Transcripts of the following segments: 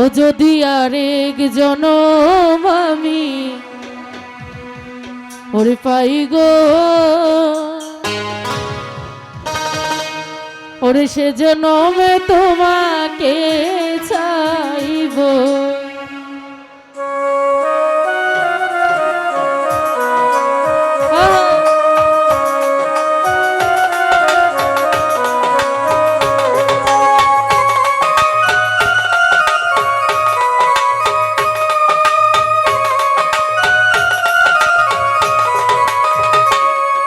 ও যদি আরেক জনম আমি ওরে পাই গো। ওরে সে জনমে তোমাকে চাইব।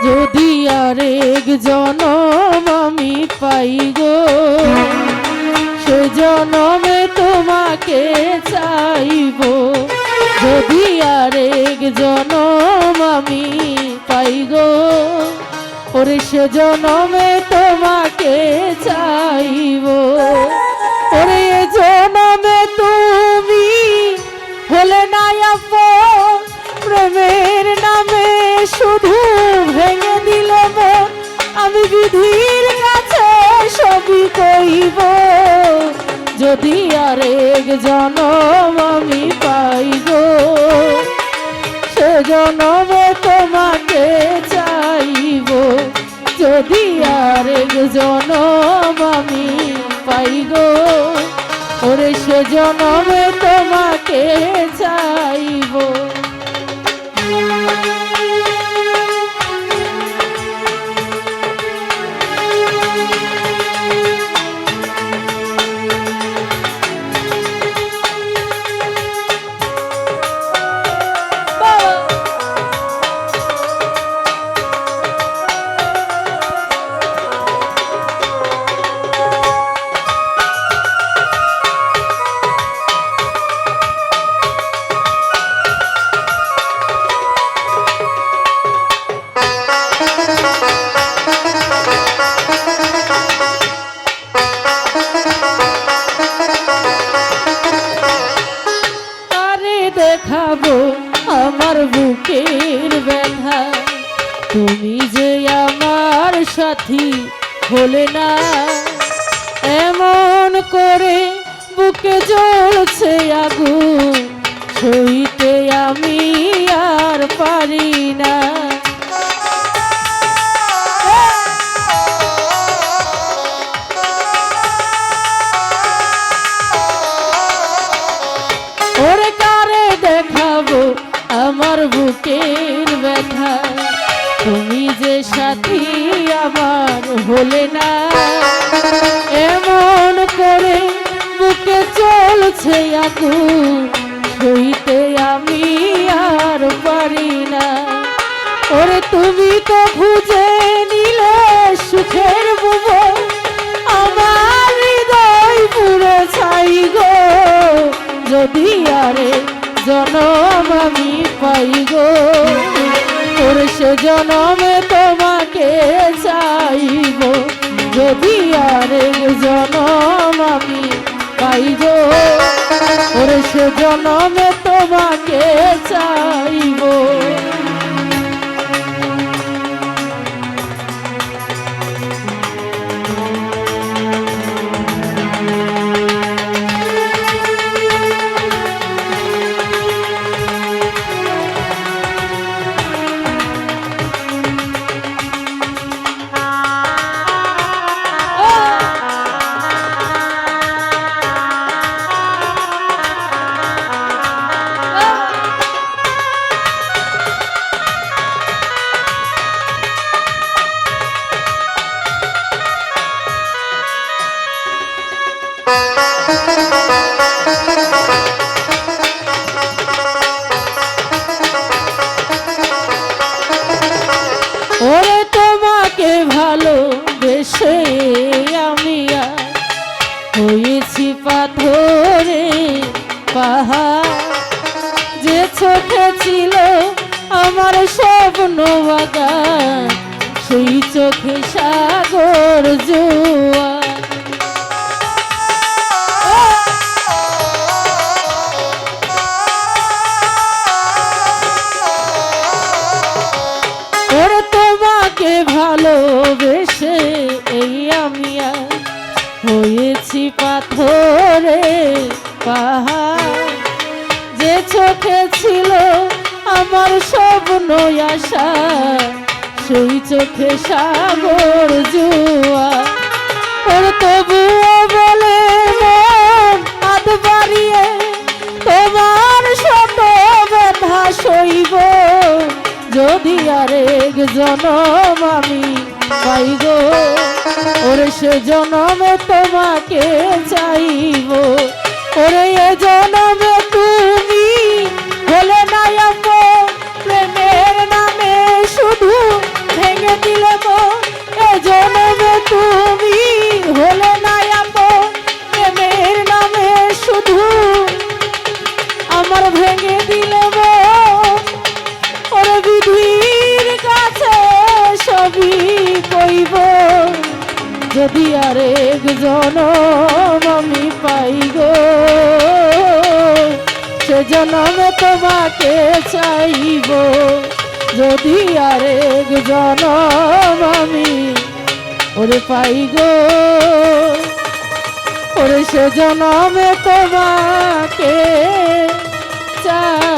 যদি আরেক জনম আমি পাই গো। সে জনমে তোমাকে চাইব। যদি আরেক জনম আমি পাই গো। ওরে সে জনমে তোমাকে চাইব। ওরে জনমে তুমি হলে না প্রেমের নামে শুধু কইব, যদি আরেক জনম আমি পাই গো সে জনমে তোমাকে চাইব, যদি আরেক জনম আমি পাই গো ওরে সে জনমে তোমাকে চাইব। তুমি যে আমার সাথী হলে না। এমন করে বুকে জ্বলছে আগুন, সইতে আমি আর পারি না। ওরে কারে দেখাবো আমার বুকের ব্যথা? তুমি যে সাথী আমার হলে না, এমন করে বুকে চলছে আগুন, সইতে আমি আর পারি না। ওরে তুমি তো খুঁজে নিলে সুখের বুবো আমার পুরো ছাই গো। যদি আরে জনম আমি পাই গো। সে জনমে তোমাকে চাইব। যদি আর জনম আমি পাইব। ওর সে জনমে তোমাকে চাইব। ওরে তোমাকে ভালো বেশে আমি হয়েছি পাথরে পাহাড়। যে চোখে ছিল আমার স্বপ্ন বাগান, সেই চোখে সাগর জোয়ার। পাথরে পাহাড় যে চোখে ছিল আমার স্বপ্ন আশা সেই চোখে সাগর জুয়া যদি জনম আমি। পাই গো ওরে সে জনমে তোমাকে চাইব। ওরে এ জনমে যদি আরেক জনম আমি পাই গো। সে জনমে তোমাকে চাইব। যদি আরেক জনম আমি ওরে পাই গো। ওরে সে জনমে তোমাকে চাই।